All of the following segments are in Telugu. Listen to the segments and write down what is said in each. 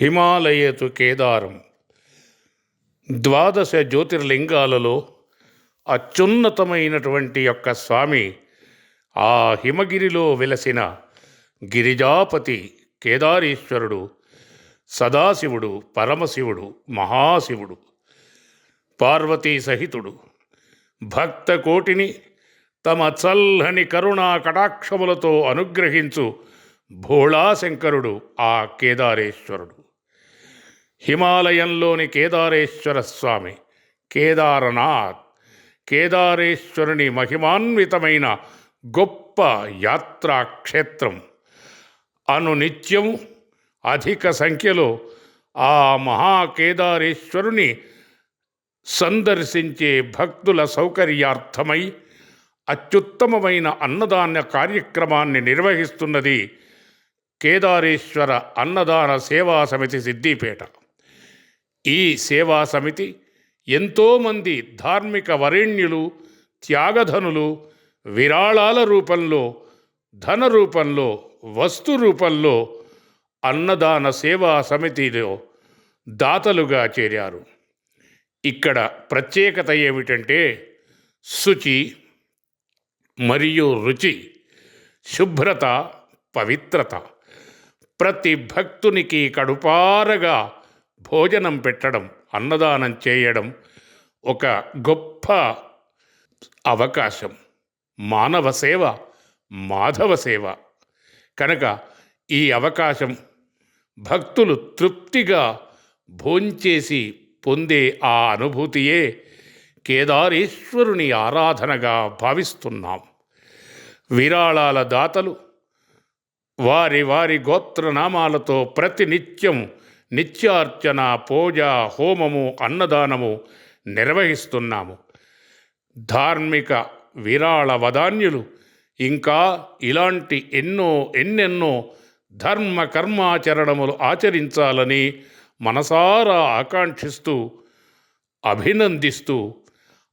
హిమాలయతు కేదారం. ద్వాదశ జ్యోతిర్లింగాలలో అత్యున్నతమైనటువంటి యొక్క స్వామి ఆ హిమగిరిలో వెలసిన గిరిజాపతి కేదారేశ్వరుడు సదాశివుడు పరమశివుడు మహాశివుడు పార్వతీ సహితుడు భక్త కోటిని తమ చల్లని కరుణా కటాక్షములతో అనుగ్రహించు భోళాశంకరుడు ఆ కేదారేశ్వరుడు. హిమాలయంలోని కేదారేశ్వర స్వామి కేదారనాథ్. కేదారేశ్వరుని మహిమాన్వితమైన గొప్ప యాత్రా క్షేత్రం అనునిత్యం అధిక సంఖ్యలో ఆ మహాకేదారేశ్వరుని సందర్శించే భక్తుల సౌకర్యార్థమై అత్యుత్తమమైన అన్నదాన కార్యక్రమాన్ని నిర్వహిస్తున్నది కేదారేశ్వర అన్నదాన సేవా సమితి సిద్దిపేట ఈ సేవా సమితి ఎంతోమంది ధార్మిక వరేణ్యులు త్యాగధనులు విరాళాల రూపంలో ధన రూపంలో వస్తు రూపంలో అన్నదాన సేవా సమితిలో దాతలుగా చేరారు. ఇక్కడ ప్రత్యేకత ఏమిటంటే శుచి మరియు రుచి శుభ్రత పవిత్రత. ప్రతి భక్తునికి కడుపారగా భోజనం పెట్టడం అన్నదానం చేయడం ఒక గొప్ప అవకాశం. మానవ సేవ మాధవ సేవ. కనుక ఈ అవకాశం భక్తులు తృప్తిగా భోంచేసి పొందే ఆ అనుభూతియే కేదారేశ్వరుని ఆరాధనగా భావిస్తున్నాం. విరాళాల దాతలు వారి వారి గోత్రనామాలతో ప్రతినిత్యం నిత్యార్చన పూజ హోమము అన్నదానము నిర్వహిస్తున్నాము. ధార్మిక విరాళ వదాన్యులు ఇంకా ఇలాంటి ఎన్నో ఎన్నెన్నో ధర్మ కర్మాచరణములు ఆచరించాలని మనసారా ఆకాంక్షిస్తూ అభినందిస్తూ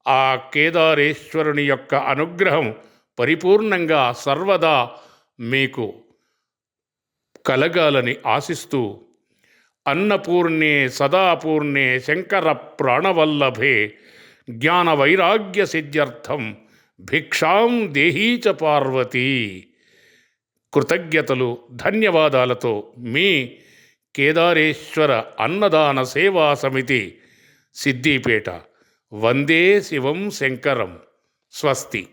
ఆ కేదారేశ్వరుని యొక్క అనుగ్రహం పరిపూర్ణంగా సర్వదా మీకు కలగాలని ఆశిస్తూ అన్నపూర్ణే సదాపూర్ణే శంకర ప్రాణవల్లభే జ్ఞాన వైరాగ్య సిద్ధ్యర్థం భిక్షాం దేహీచ పార్వతీ. కృతజ్ఞతలు ధన్యవాదాలతో మీ కేదారేశ్వర అన్నదాన సేవా సమితి సిద్దిపేట వందే శివం శంకరం. స్వస్తి.